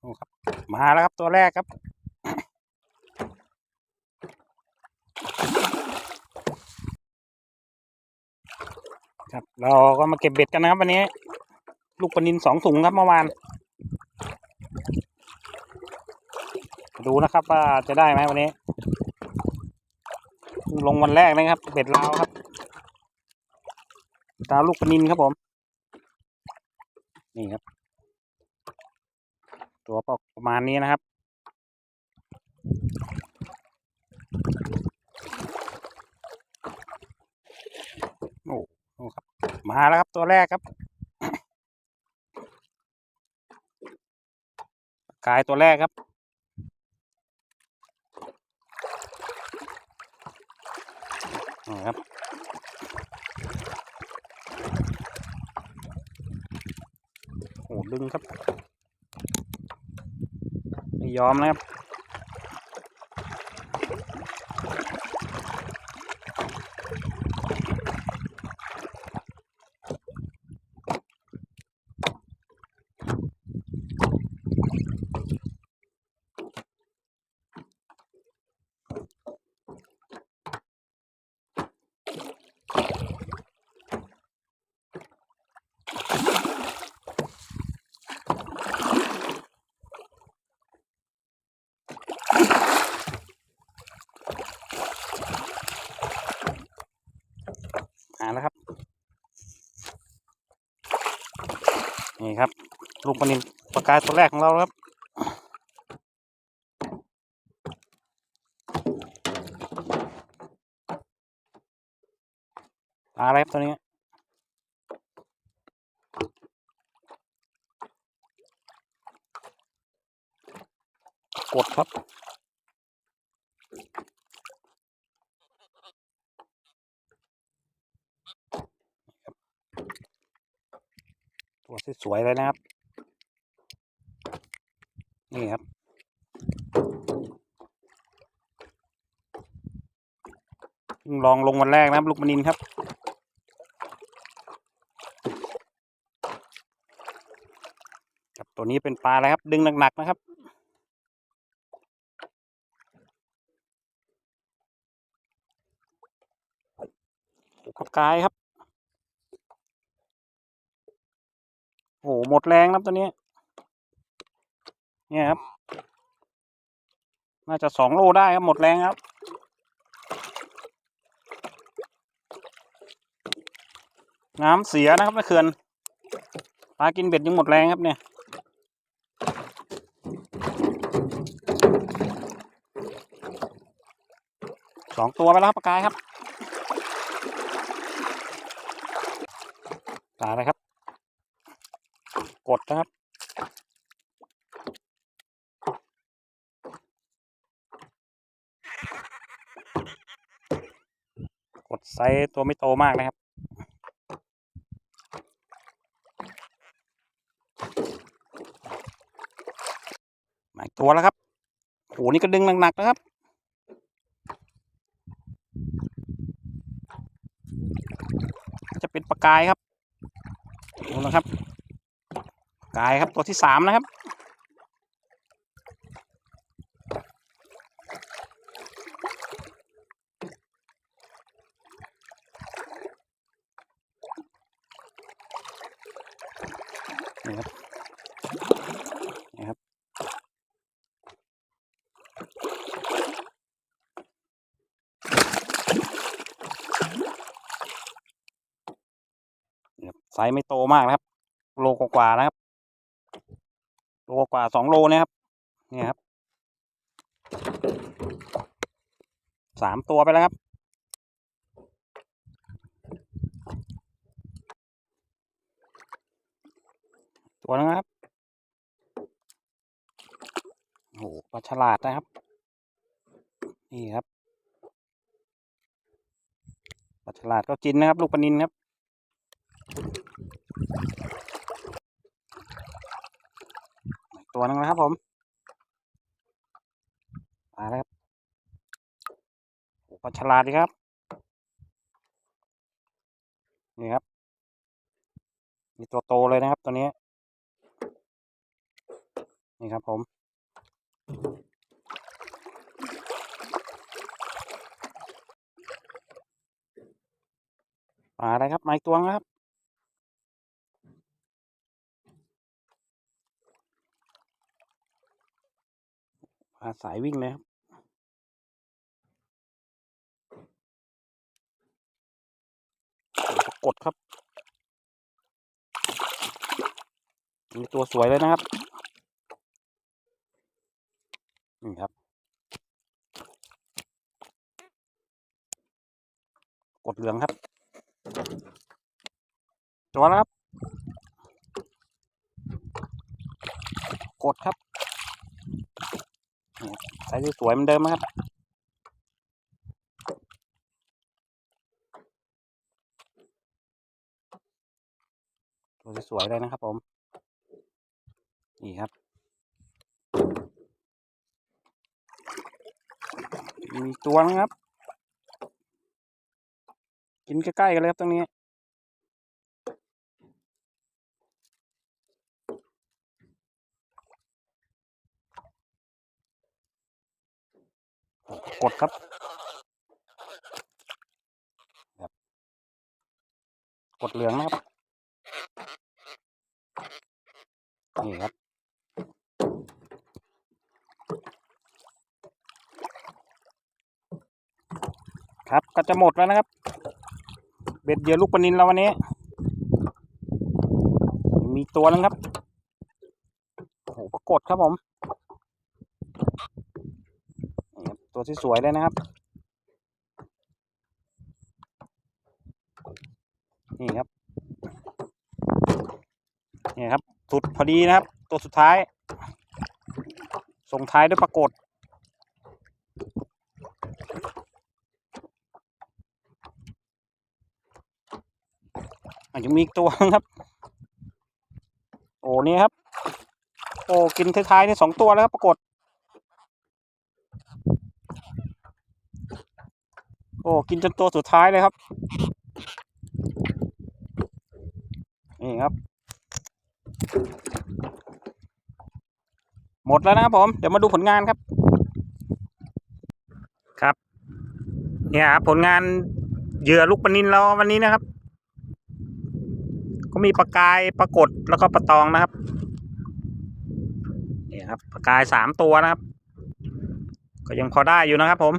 โอ้ครับ มาแล้วครับตัวแรกครับ ครับ เราก็มาเก็บเบ็ดกันนะครับวันนี้ ลูกปลานินสองถุงครับเมื่อวาน ดูนะครับว่าจะได้ไหมวันนี้ ลงวันแรกนะครับ เบ็ดลาวครับดาลูกปลานินครับผม นี่ครับ ตัวประมาณนี้นะครับ โอ้โหครับ มาแล้วครับตัวแรกครับกายตัวแรกครับ นี่ครับโอ้ดึงครับ ไม่ยอมนะครับ นี่ครับ ลูกปลานินปลากายตัวแรกของเราครับ ปลาอะไรครับตัวนี้กดครับ ตัวสวยๆเลยนะครับ นี่ครับ ลองลงวันแรกนะครับ ลูกมนินครับครับตัวนี้เป็นปลาอะไรครับ ดึงหนักๆนะครับกบกายครับ อ้โหหมดแรงครับตัวนี้ เนี่ยครับ น่าจะสองโลได้ครับหมดแรงครับ น้ำเสียนะครับไม่เขื่อนปลากินเบ็ดยังหมดแรงครับเนี่ยสองตัวไปแล้วครับปลากายครับปลาอะไรครับ กดนะครับ กดไซส์ตัวไม่โตมากนะครับมาอีกตัวแล้วครับโหนี่ก็ดึงหนักๆนะครับจะเป็นปลากายครับดูนะครับ กายครับตัวที่สามนะครับ นี่ครับ นี่ครับ ไซส์ไม่โตมากนะครับ โลกว่าๆนะครับ โลกว่าสองโลนะครับนี่ครับสามตัวไปแล้วครับ ตัวนึงนะครับโอ้โหปลาฉลาดนะครับ นี่ครับปลาฉลาดก็กินนะครับ ลูกปลานินครับ อีก ตัวนึงนะครับผมมาแล้วครับโอ้ปลาฉลาดดีครับ นี่ครับ มีตัวโตเลยนะครับตัวนี้ นี่ครับผมปลาอะไรครับไม้ตวงครับ ปลาสายวิ่งเลยครับกดครับ มีตัวสวยเลยนะครับ นี่ครับ กดเหลืองครับ ตัวแล้วครับ กดครับ นี่ใส่สวยเหมือนเดิมครับตัวสวยเลยนะครับผม นี่ครับ มีตัวนะครับ กินใกล้ๆกันเลยครับตรงนี้ กดครับครับ กดเหลืองนะครับ นี่ครับ ครับก็จะหมดแล้วนะครับ เบ็ดเยื่อลูกปลานินเราวันนี้ มีตัวนึงครับโอ้โหปรากฏครับผมนี่ครับ ตัวที่สวยเลยนะครับ นี่ครับ นี่ครับ สุดพอดีนะครับ ตัวสุดท้าย ส่งท้ายด้วยปรากฏอะยังมีอีกตัวครับ โอ้นี่ครับ โอ้กินท้ายๆนี่สองตัวแล้วครับปรากฏ อ้กินจนตัวสุดท้ายเลยครับ นี่ครับ หมดแล้วนะครับผม เดี๋ยวมาดูผลงานครับ ครับ เนี่ยครับผลงานเหยื่อลูกปนินเราวันนี้นะครับ ก็มีปลากายปลากดแล้วก็ปลาตองนะครับนี่ครับปลากายสามตัวนะครับ ก็ยังพอได้อยู่นะครับผม